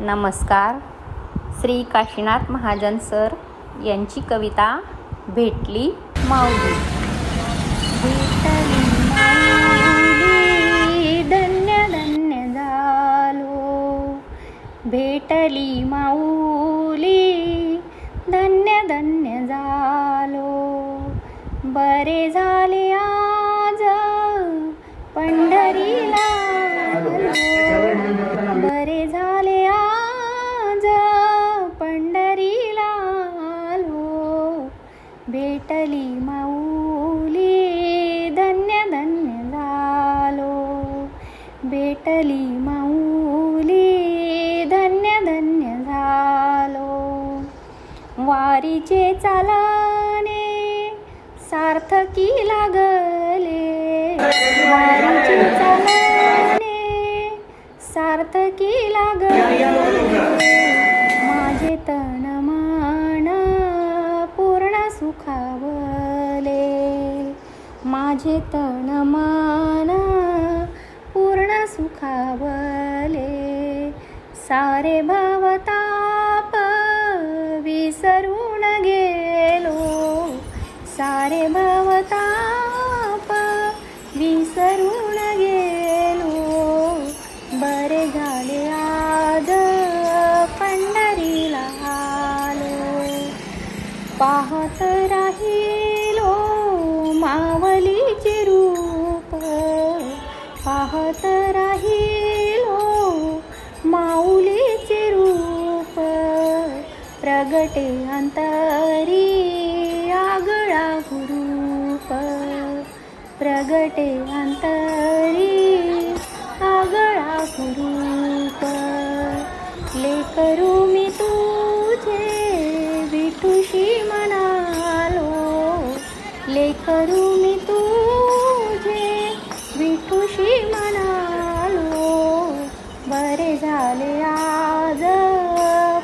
नमस्कार. श्री काशीनाथ महाजन सर यांची कविता भेटली माऊली. भेटली माऊली धन्य धन्य झालो. भेटली माऊली धन्य धन्य झालो. बरे भेटली माऊली धन्य धन्य झालो भेटली माऊली धन्य धन्य झालो वारीचे चालणे सार्थकी लागले वारीचे चाला माझे तण मान पूर्ण सुखावले. सारे भावताप विसरून गेलो. सारे भावताप विसरून गेलो. बरे झाले आद पंढरीला आलो. पाहत मावलीचे रूप पाहत राहिलो हो. माऊलीचे रूप प्रगटे अंतरी आगळा गुरूप. प्रगटे अंतरी आगळा गुरूप. लेकरू करू मी तुझे. विठुशी म्हणालो बरे झाले आज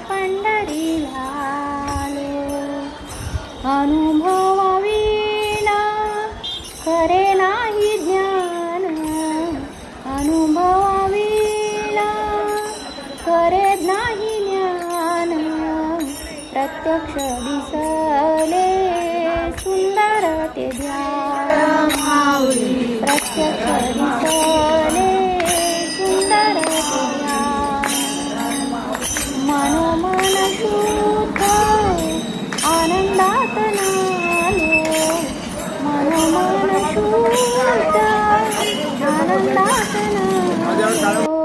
पंढरी झालो. अनुभवाविना खरे नाही ज्ञान. अनुभवाविना करे नाही ज्ञान. प्रत्यक्ष दिसले. सुंदर ते ध्यान प्रत्यक्ष दिसले सुंदर मनोमन शुद्ध आनंदात नालो मनोमन शुद्ध आनंदात नालो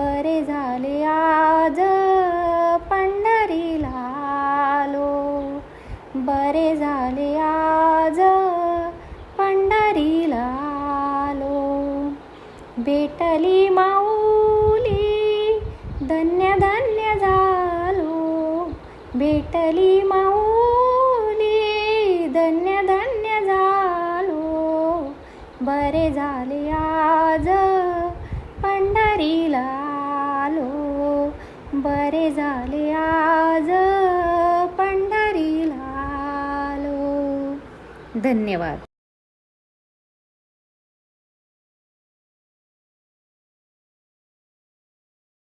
बरे झाले भेटली माऊली धन्य धन्य झालो. भेटली माऊली धन्य धन्य झालो. बरे झाले आज पंढरीला आलो बरे झाले आज पंढरीला आलो धन्यवाद.